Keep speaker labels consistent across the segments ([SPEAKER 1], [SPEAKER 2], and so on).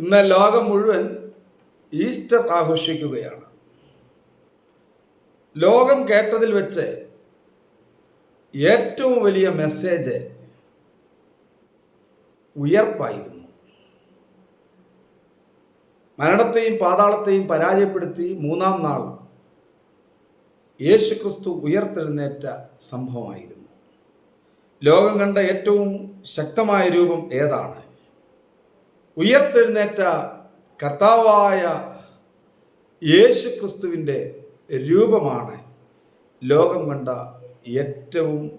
[SPEAKER 1] ഇന്ന് ലോകം മുഴുവൻ ഈസ്റ്റർ ആഘോഷിക്കുകയാണ്. ലോകം കേട്ടതിൽ വെച്ച് ഏറ്റവും വലിയ മെസ്സേജ് ഉയർപ്പായിരുന്നു. മരണത്തെയും പാതാളത്തെയും പരാജയപ്പെടുത്തി മൂന്നാം നാൾ യേശുക്രിസ്തു ഉയർത്തെഴുന്നേറ്റ സംഭവമായിരുന്നു. ലോകം കണ്ട ഏറ്റവും ശക്തമായ രൂപം ഏതാണ്? ഉയർത്തെഴുന്നേറ്റ കർത്താവായ യേശു ക്രിസ്തുവിന്റെ രൂപമാണ് ലോകം കണ്ട ഏറ്റവും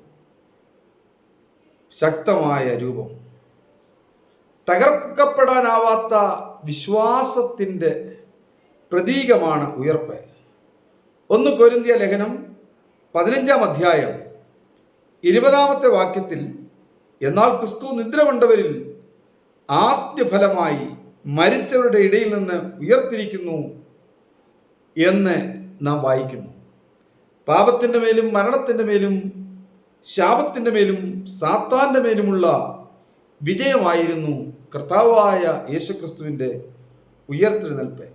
[SPEAKER 1] ശക്തമായ രൂപം. തകർക്കപ്പെടാനാവാത്ത വിശ്വാസത്തിന്റെ പ്രതീകമാണ് ഉയർപ്പ്. ഒന്ന് കൊരിന്തിയ ലേഖനം പതിനഞ്ചാം അധ്യായം ഇരുപതാമത്തെ വാക്യത്തിൽ എന്നാൽ ക്രിസ്തു നിദ്ര കൊണ്ടവരിൽ ആദ്യ ഫലമായി മരിച്ചവരുടെ ഇടയിൽ നിന്ന് ഉയർത്തിരിക്കുന്നു എന്ന് നാം വായിക്കുന്നു. പാപത്തിന്റെ മേലും മരണത്തിന്റെ മേലും ശാപത്തിന്റെ മേലും സാത്താന്റെ മേലുമുള്ള വിജയമായിരുന്നു കർത്താവായ യേശുക്രിസ്തുവിന്റെ ഉയർത്തെഴുന്നേൽപ്പ്.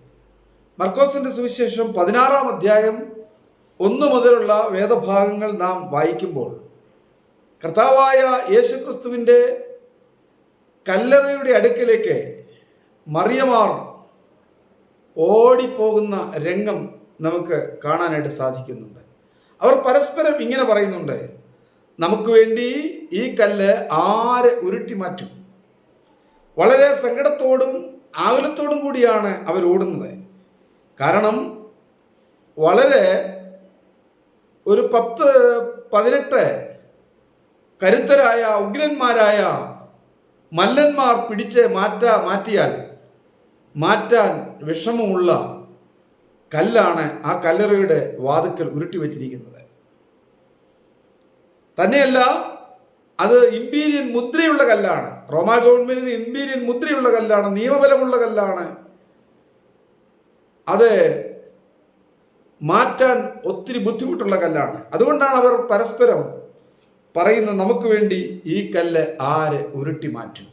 [SPEAKER 1] മർക്കോസിന്റെ സുവിശേഷം പതിനാറാം അധ്യായം ഒന്ന് മുതലുള്ള വേദഭാഗങ്ങൾ നാം വായിക്കുമ്പോൾ കർത്താവായ യേശുക്രിസ്തുവിന്റെ കല്ലറയുടെ അടുക്കിലേക്ക് മറിയമാർ ഓടിപ്പോകുന്ന രംഗം നമുക്ക് കാണാനായിട്ട് സാധിക്കുന്നുണ്ട്. അവർ പരസ്പരം ഇങ്ങനെ പറയുന്നുണ്ട് നമുക്ക് വേണ്ടി ഈ കല്ല് ആര് ഉരുട്ടി മാറ്റും? വളരെ സങ്കടത്തോടും ആകുലത്തോടും കൂടിയാണ് അവർ ഓടുന്നത്. കാരണം വളരെ ഒരു പത്ത് പതിനെട്ട് കരുത്തരായ ഉഗ്രന്മാരായ മല്ലന്മാർ പിടിച്ച് മാറ്റ മാറ്റിയാൽ മാറ്റാൻ വിഷമമുള്ള കല്ലാണ് ആ കല്ലറയുടെ വാതുക്കൽ ഉരുട്ടി വെച്ചിരിക്കുന്നത് തന്നെയല്ല അത് ഇമ്പീരിയൻ മുദ്രയുള്ള കല്ലാണ്. റോമാ ഗവൺമെന്റിന് ഇമ്പീരിയൻ മുദ്രയുള്ള കല്ലാണ് നിയമബലമുള്ള കല്ലാണ്. അത് മാറ്റാൻ ഒത്തിരി ബുദ്ധിമുട്ടുള്ള കല്ലാണ്. അതുകൊണ്ടാണ് അവർ പരസ്പരം പറയുന്നത് നമുക്ക് വേണ്ടി ഈ കല്ല് ആര് ഉരുട്ടി മാറ്റും?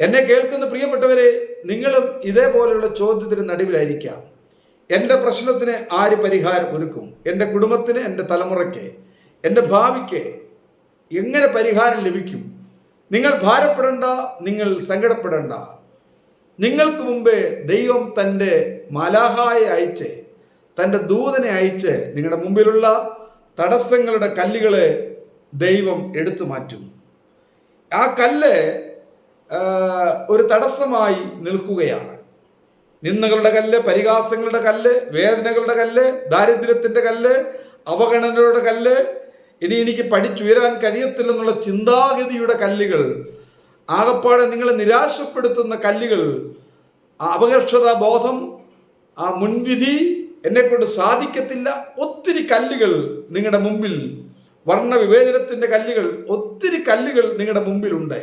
[SPEAKER 1] എന്നെ കേൾക്കുന്ന പ്രിയപ്പെട്ടവരെ നിങ്ങളും ഇതേപോലെയുള്ള ചോദ്യത്തിന് നടുവിലായിരിക്കാം. എന്റെ പ്രശ്നത്തിന് ആര് പരിഹാരം ഒരുക്കും? എന്റെ കുടുംബത്തിന് എന്റെ തലമുറയ്ക്ക് എന്റെ ഭാവിക്ക് എങ്ങനെ പരിഹാരം ലഭിക്കും? നിങ്ങൾ ഭാരപ്പെടേണ്ട നിങ്ങൾ സങ്കടപ്പെടേണ്ട. നിങ്ങൾക്ക് മുമ്പേ ദൈവം തന്റെ മലാഹായെ അയച്ച് തന്റെ ദൂതനെ അയച്ച് നിങ്ങളുടെ മുമ്പിലുള്ള തടസ്സങ്ങളുടെ കല്ലുകളെ ദൈവം എടുത്തു മാറ്റും. ആ കല്ല് ഒരു തടസ്സമായി നിൽക്കുകയാണ്. നിന്ദകളുടെ കല്ല് പരിഹാസങ്ങളുടെ കല്ല് വേദനകളുടെ കല്ല് ദാരിദ്ര്യത്തിന്റെ കല്ല് അവഗണനയുടെ കല്ല് ഇനി എനിക്ക് പഠിച്ചുയരാൻ കഴിയത്തില്ലെന്നുള്ള ചിന്താഗതിയുടെ കല്ലുകൾ ആകപ്പാടെ നിങ്ങളെ നിരാശപ്പെടുത്തുന്ന കല്ലുകൾ അപകർഷതാ ബോധം ആ മുൻവിധി എന്നെ കൊണ്ട് സാധിക്കത്തില്ല. ഒത്തിരി കല്ലുകൾ നിങ്ങളുടെ മുമ്പിൽ വർണവിവേചനത്തിന്റെ കല്ലുകൾ ഒത്തിരി കല്ലുകൾ നിങ്ങളുടെ മുമ്പിലുണ്ട്.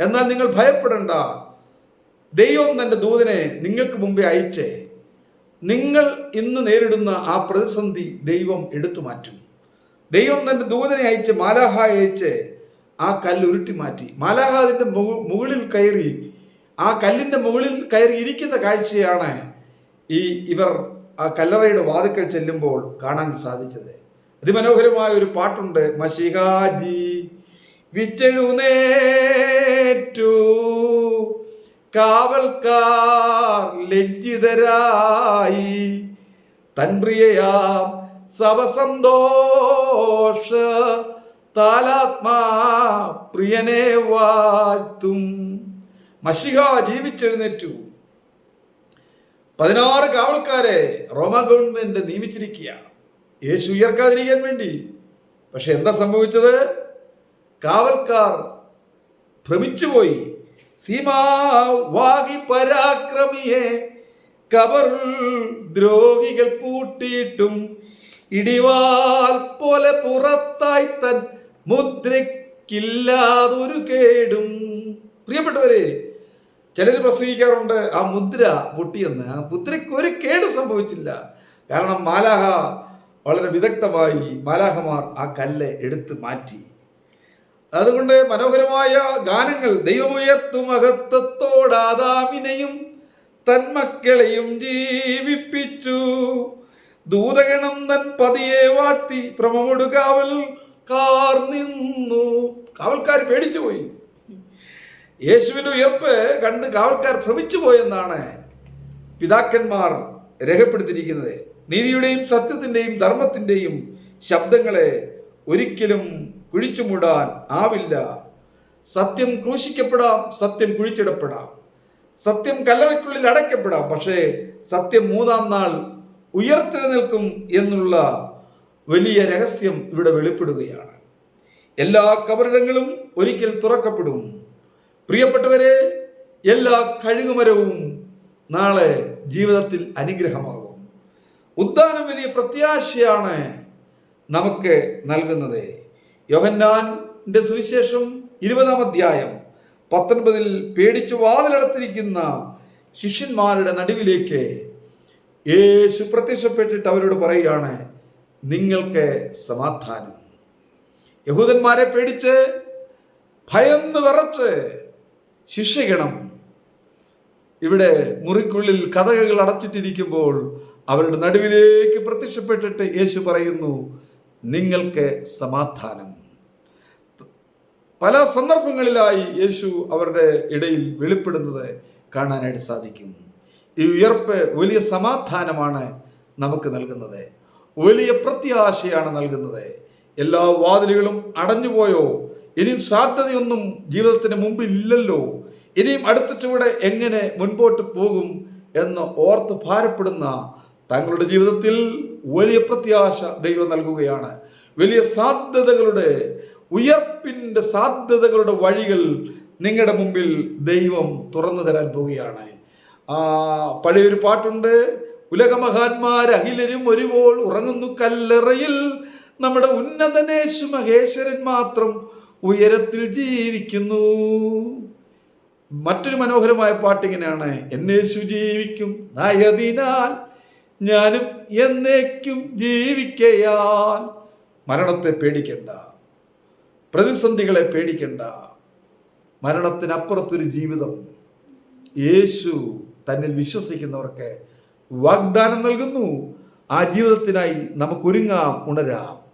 [SPEAKER 1] എന്നാൽ നിങ്ങൾ ഭയപ്പെടേണ്ട. ദൈവം തന്റെ ദൂതനെ നിങ്ങൾക്ക് മുമ്പേ അയച്ചേ നിങ്ങൾ ഇന്ന് നേരിടുന്ന ആ പ്രതിസന്ധി ദൈവം എടുത്തു മാറ്റും. ദൈവം തന്റെ ദൂതനെ അയച്ച് മാലാഹ അയച്ച് ആ കല്ല് ഉരുട്ടി മാറ്റി. മാലാഹ അതിന്റെ മുകളിൽ കയറി ആ കല്ലിന്റെ മുകളിൽ കയറി ഇരിക്കുന്ന കാഴ്ചയാണ് ഈ ഇവർ ആ കല്ലറയുടെ വാതുക്കൾ ചെല്ലുമ്പോൾ കാണാൻ സാധിച്ചത്. അതിമനോഹരമായ ഒരു പാട്ടുണ്ട് മഷിഹാജി. വിച്ചെഴുന്നേറ്റു. കാവൽക്കാർ ലജ്ജിതരായി. തൻപ്രിയയാ സവസന്തോഷ. താലാത്മാ പ്രിയനെ വാഴ്ത്തും. മഷിഹ ജീവിച്ചെഴുന്നേറ്റു. പതിനാറ് കാവൽക്കാരെ റോമ ഗവൺമെന്റ് നിയമിച്ചിരിക്കുക യേശു ഉയർക്കാതിരിക്കാൻ വേണ്ടി. പക്ഷെ എന്താ സംഭവിച്ചത്? കാവൽക്കാർ ഭ്രമിച്ചുപോയി. സീമാവാഹി പരാക്രമിയെ കബറിൽ ദ്രോഹികൾ പൂട്ടിയിട്ടും ഇടിവാൽ പോലെ പുറത്തായി തൻ മുദ്രയ്ക്കില്ലാതൊരു കേടും. പ്രിയപ്പെട്ടവരെ ചിലർ പ്രസംഗിക്കാറുണ്ട് ആ മുദ്ര പൊട്ടിയെന്ന്. ആ മുദ്രയ്ക്ക് ഒരു കേട് സംഭവിച്ചില്ല. കാരണം മാലാഹ വളരെ വിദഗ്ധമായി മാലാഹമാർ ആ കല്ല് എടുത്ത് മാറ്റി. അതുകൊണ്ട് മനോഹരമായ ഗാനങ്ങൾ ദൈവമുയർത്തു മഹത്വത്തോടാദാമിനെയും തന്മക്കളെയും ജീവിപ്പിച്ചു. ദൂതഗണം തൻ പതിയെ വാഴ്ത്തി ഭ്രമമൊടുകാവൽ കാർ നിന്നു കാവൽക്കാർ പേടിച്ചു പോയി യേശുവിന്റെ ഉയർപ്പ് കണ്ട് കാവൽക്കാർ ഭ്രമിച്ചു പോയെന്നാണ് പിതാക്കന്മാർ രേഖപ്പെടുത്തിയിരിക്കുന്നത്. നീതിയുടെയും സത്യത്തിന്റെയും ധർമ്മത്തിന്റെയും ശബ്ദങ്ങളെ ഒരിക്കലും കുഴിച്ചു മൂടാൻ ആവില്ല. സത്യം ക്രൂശിക്കപ്പെടാം സത്യം കുഴിച്ചിടപ്പെടാം. സത്യം കല്ലറയ്ക്കുള്ളിൽ അടയ്ക്കപ്പെടാം പക്ഷേ സത്യം മൂന്നാം നാൾ ഉയർത്തെഴുന്നേൽക്കും എന്നുള്ള വലിയ രഹസ്യം ഇവിടെ വെളിപ്പെടുകയാണ്. എല്ലാ കബറിടങ്ങളും ഒരിക്കൽ തുറക്കപ്പെടും. പ്രിയപ്പെട്ടവരെ എല്ലാ കഴുകുമരവും നാളെ ജീവിതത്തിൽ അനുഗ്രഹമാകും. ഉദ്ദാനം വലിയ പ്രത്യാശയാണ് നമുക്ക് നൽകുന്നത്. യോഹന്നാന്റെ സുവിശേഷം ഇരുപതാം അധ്യായം പത്തൊൻപതിൽ പേടിച്ചു വാതിലടത്തിരിക്കുന്ന ശിഷ്യന്മാരുടെ നടുവിലേക്ക് യേശു പ്രത്യക്ഷപ്പെട്ടിട്ട് അവരോട് പറയുകയാണ് നിങ്ങൾക്ക് സമാധാനം. യഹൂദന്മാരെ പേടിച്ച് ഭയന്ന് വിറച്ച് ശിക്ഷിക്കണം. ഇവിടെ മുറിക്കുള്ളിൽ കഥകൾ അടച്ചിട്ടിരിക്കുമ്പോൾ അവരുടെ നടുവിലേക്ക് പ്രത്യക്ഷപ്പെട്ടിട്ട് യേശു പറയുന്നു നിങ്ങൾക്ക് സമാധാനം. പല സന്ദർഭങ്ങളിലായി യേശു അവരുടെ ഇടയിൽ വെളിപ്പെടുന്നത് കാണാനായിട്ട് സാധിക്കും. ഈ ഉയർപ്പ് വലിയ സമാധാനമാണ് നമുക്ക് നൽകുന്നത്. വലിയ പ്രത്യാശയാണ് നൽകുന്നത്. എല്ലാ വാതിലുകളും അടഞ്ഞുപോയോ? ഇനിയും സാധ്യതയൊന്നും ജീവിതത്തിന് മുമ്പ് ഇല്ലല്ലോ ഇനിയും അടുത്ത ചുവടെ എങ്ങനെ മുൻപോട്ട് പോകും എന്ന് ഓർത്ത് ഭാരപ്പെടുന്ന തങ്ങളുടെ ജീവിതത്തിൽ വലിയ പ്രത്യാശ ദൈവം നൽകുകയാണ്. വലിയ സാധ്യതകളുടെ ഉയർപ്പിന്റെ സാധ്യതകളുടെ വഴികൾ നിങ്ങളുടെ മുമ്പിൽ ദൈവം തുറന്നു തരാൻ പോവുകയാണ്. ആ പഴയൊരു പാട്ടുണ്ട്. ഉലകമഹാന്മാർ അഖിലരും ഒരുപോൾ ഉറങ്ങുന്നു കല്ലറയിൽ. നമ്മുടെ ഉന്നതനേശു മഹേശ്വരൻ മാത്രം ഉയരത്തിൽ ജീവിക്കുന്നു. മറ്റൊരു മനോഹരമായ പാട്ടിങ്ങനെയാണ് എന്നേശു ജീവിക്കും നയതിനാൽ ഞാനും എന്നേക്കും ജീവിക്കയാൽ. മരണത്തെ പേടിക്കണ്ട പ്രതിസന്ധികളെ പേടിക്കണ്ട. മരണത്തിനപ്പുറത്തൊരു ജീവിതം. യേശു തന്നിൽ വിശ്വസിക്കുന്നവർക്ക് വാഗ്ദാനം നൽകുന്നു. ആ ജീവിതത്തിനായി നമുക്കൊരുങ്ങാം ഉണരാം.